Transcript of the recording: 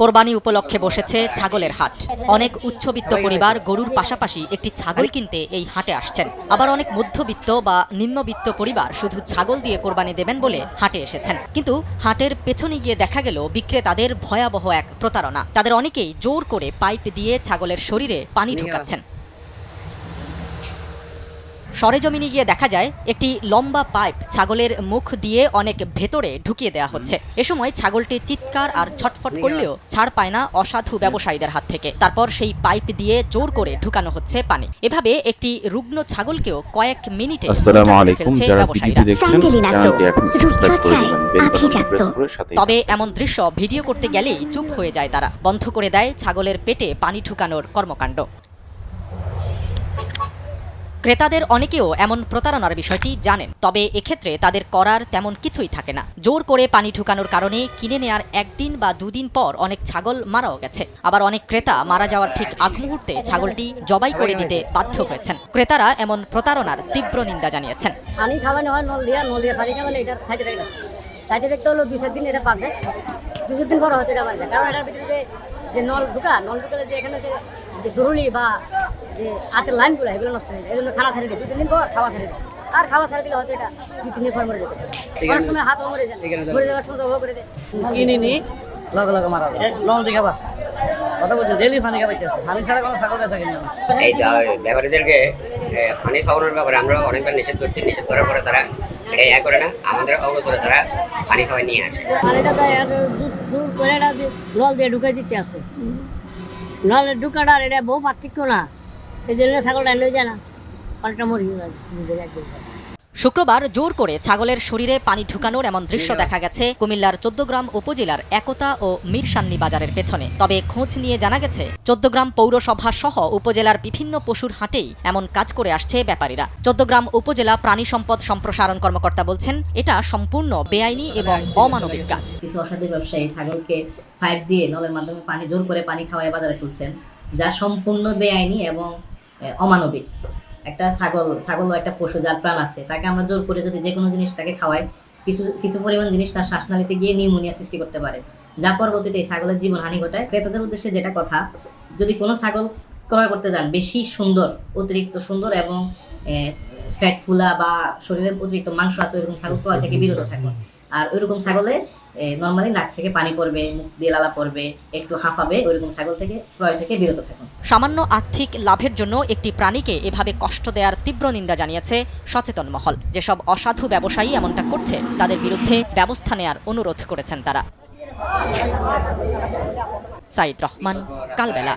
কোরবানি উপলক্ষে বসেছে ছাগলের হাট। অনেক উচ্চবিত্ত পরিবার গরুর পাশাপাশি একটি ছাগল কিনতে এই হাটে আসছেন। আবার অনেক মধ্যবিত্ত বা নিম্নবিত্ত পরিবার শুধু ছাগল দিয়ে কোরবানি দেবেন বলে হাটে এসেছেন। কিন্তু হাটের পেছনে গিয়ে দেখা গেল বিক্রেতাদের ভয়াবহ এক প্রতারণা। তাদের অনেকেই জোর করে পাইপ দিয়ে ছাগলের শরীরে পানি ঢোকাচ্ছেন। সরেজমিনে গিয়ে দেখা যায় একটি লম্বা পাইপ ছাগলের মুখ দিয়ে অনেক ভেতরে ঢুকিয়ে দেওয়া হচ্ছে। এ সময় ছাগলটি চিৎকার আর ছটফট করলেও ছাড় পায় না অসাধু ব্যবসায়ীদের হাত থেকে। তারপর সেই পাইপ দিয়ে জোর করে ঢুকানো হচ্ছে পানি। এভাবে একটি রুগ্ন ছাগলকেও কয়েক মিনিটে তবে এমন দৃশ্য ভিডিও করতে গেলেই চুপ হয়ে যায় তারা। বন্ধ করে দেয় ছাগলের পেটে পানি ঢুকানোর কর্মকাণ্ড। ক্রেতাদের অনেকেও এমন প্রতারণার বিষয়টি জানেন, তবে এক্ষেত্রে তাদের করার তেমন কিছুই থাকে না। জোর করে পানি ঢুকানোর কারণে কিনে নেয়ার একদিন বা দুদিন পর অনেক ছাগল মারাও গেছে। আবার অনেক ক্রেতা মারা যাওয়ার ঠিক আগ মুহূর্তে ছাগলটি জবাই করে দিতে বাধ্য হয়েছেন। ক্রেতারা এমন প্রতারণার তীব্র নিন্দা জানিয়েছেন। দিন কারণ এটার ভিতরে যে- নল ঢুকা, নল ঢুকালে যে এখানে যে দরুলি বা যে হাতের লাইনগুলো এগুলো নষ্ট হয়ে যায়। এই জন্য খানা ছেড়ে দিই দুই তিন দিন পর খাওয়া ছেড়ে দিই আর খাওয়া ছেড়ে দিলে হয়তো এটা দুই তিন দিন পর মরে যেতে পারে। অনেক সময় হাতও মরে যায়। মরে যাওয়ার সময় জবাব করে দেয়। কিনে নি। লগে লগে মারা লং দিয়ে খাবা। কথা বলছি ডেলি পানি খাবাইতে পানি ছাড়া কোনো ছাগল বেচা কিনে না। এই যা- ব্যাপারীদেরকে পানি খাওয়ানোর ব্যাপারে আমরা অনেকবার নিষেধ করছি। নিষেধ করার পরে তারা এটা ইয়া করে না। আমাদের অবসরে তারা পানি খাওয়াই নিয়ে আসে। পানিটা দূর দূর করে নল দিয়ে ঢুকাই দিতে আছে। নলে ঢুকাটা আর এটা বহু পার্থক্য না। এই জন্য ছাগলটা এনে যায় না। পানিটা মরি যায় দুধে একদম শুক্রবার জোর করে ছাগলের শরীরে পানি ঢুকানোর এমন দৃশ্য দেখা গেছে কুমিল্লার চোদ্দগ্রাম উপজেলার একতা ও মিরসান্নি বাজারের পেছনে। তবে খোঁজ নিয়ে জানা গেছে চোদ্দগ্রাম পৌরসভা সহ উপজেলার বিভিন্ন পশুর হাটেই এমন কাজ করে আসছে ব্যাপারীরা। চোদ্দগ্রাম উপজেলা প্রাণী সম্পদ সম্প্রসারণ কর্মকর্তা বলছেন এটা সম্পূর্ণ বেআইনি এবং অমানবিক কাজ। কিছু অসাধু ব্যবসায়ী ছাগলকে পাইপ দিয়ে নলের মাধ্যমে পানি জোর করে পানি খাওয়ায় বাজারে তুলছেন যা সম্পূর্ণ বেআইনি এবং অমানবিক। একটা ছাগল ছাগলও একটা পশু যার প্রাণ আছে, তাকে আমরা জোর করে যদি যে কোনো জিনিস তাকে খাওয়াই, কিছু কিছু পরিমাণ জিনিস তার শ্বাসনালীতে গিয়ে নিউমোনিয়া সৃষ্টি করতে পারে। যা পরবর্তীতে এই ছাগলের জীবনহানি ঘটায়। ক্রেতাদের উদ্দেশ্যে যেটা কথা, যদি কোনো ছাগল ক্রয় করতে যান, বেশি সুন্দর, অতিরিক্ত সুন্দর এবং ফ্যাট ফুলা বা শরীরের অতিরিক্ত মাংস আছে, ওইরকম ছাগল ক্রয় থেকে বিরত থাকুন। আর ওইরকম ছাগলে নর্মালি নাক থেকে পানি পড়বে, মুখ দিয়ে লালা পড়বে, একটু হাঁপাবে, ওইরকম ছাগল থেকে ক্রয় থেকে বিরত থাকুন। সামান্য আর্থিক লাভের জন্য একটি প্রাণীকে এভাবে কষ্ট দেওয়ার তীব্র নিন্দা জানিয়েছে সচেতন মহল। যেসব অসাধু ব্যবসায়ী এমনটা করছে, তাদের বিরুদ্ধে ব্যবস্থা নেয়ার অনুরোধ করেছেন তারা। সাইদ রহমান, কালবেলা।